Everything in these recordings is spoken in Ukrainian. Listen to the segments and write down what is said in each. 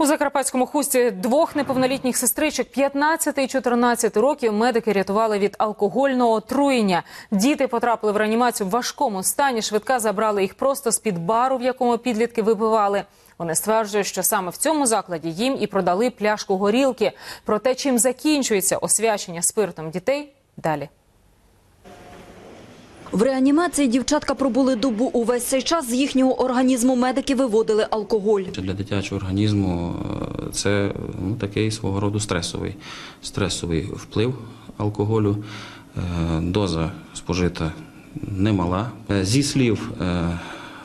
У Закарпатському хусті двох неповнолітніх сестричок 15 і 14 років медики рятували від алкогольного отруєння. Діти потрапили в реанімацію в важкому стані. Швидка забрали їх просто з-під бару, в якому підлітки випивали. Вони стверджують, що саме в цьому закладі їм і продали пляшку горілки. Про те, чим закінчується освячення спиртом дітей, далі. В реанімації дівчатка пробули добу. Увесь цей час з їхнього організму медики виводили алкоголь. Для дитячого організму е, це ну, такий свого роду стресовий, стресовий вплив алкоголю. Е, Доза спожита немала. Е, Зі слів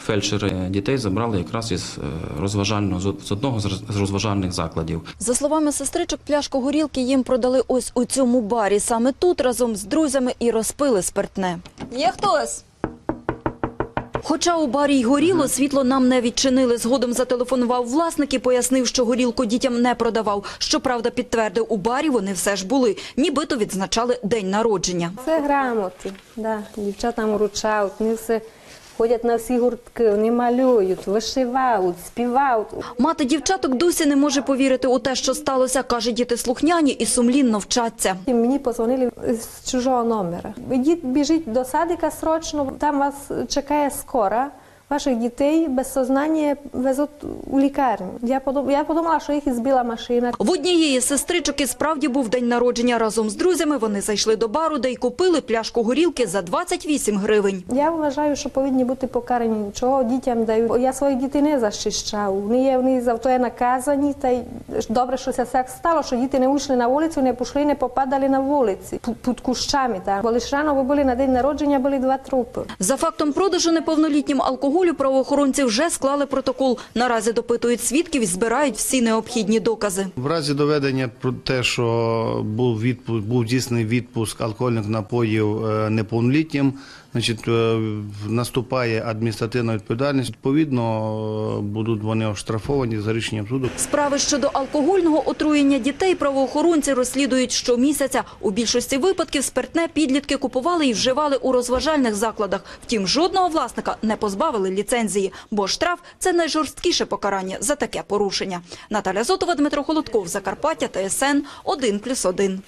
фельдшера, е, дітей забрали якраз із е, розважального з одного з з розважальних закладів. За словами сестричок, пляшку горілки їм продали ось у цьому барі. Саме тут разом з друзями і розпили спиртне. Є хтось? Хоча у барі й горіло, світло нам не відчинили. Згодом зателефонував власник і пояснив, що горілку дітям не продавав. Щоправда, підтвердив, у барі вони все ж були. Нібито відзначали день народження. Це грамоти. Да. Дівчатам вручають, вони все ходять на всі гуртки, вони малюють, вишивають, співають. Мати дівчаток досі не може повірити у те, що сталося. Каже, діти слухняні і сумлінно вчаться. І Мені позвонили з чужого номера. Дід біжить до садика срочно, там вас чекає скора. Ваших дітей без сознання везуть у лікарню. Я подум- я подумала, що їх збила машина. В однієї сестричок і справді був день народження. Разом з друзями вони зайшли до бару, де й купили пляшку горілки за 28 гривень. Я вважаю, що повинні бути покарані. Чого дітям дають? Я своїх дітей не захищав. Вони є вони за то є наказані. Та й добре, що це так стало, що діти не вийшли на вулицю, не пішли, не попадали на вулиці під, кущами. Там. Бо лише рано ви були на день народження, були два трупи. За фактом продажу неповнолітнім алкоголю правоохоронці вже склали протокол. Наразі допитують свідків і збирають всі необхідні докази. В разі доведення про те, що був відпуск, був дійсний відпуск алкогольних напоїв е, неповнолітнім, значить е, наступає адміністративна відповідальність. Відповідно, е, будуть вони оштрафовані за рішенням суду. Справи щодо алкогольного отруєння дітей правоохоронці розслідують щомісяця. У більшості випадків спиртне підлітки купували і вживали у розважальних закладах. Втім, жодного власника не позбавили ліцензії, бо штраф – це найжорсткіше покарання за таке порушення. Наталя Зотова, Дмитро Холодков, Закарпаття, ТСН 1+,1.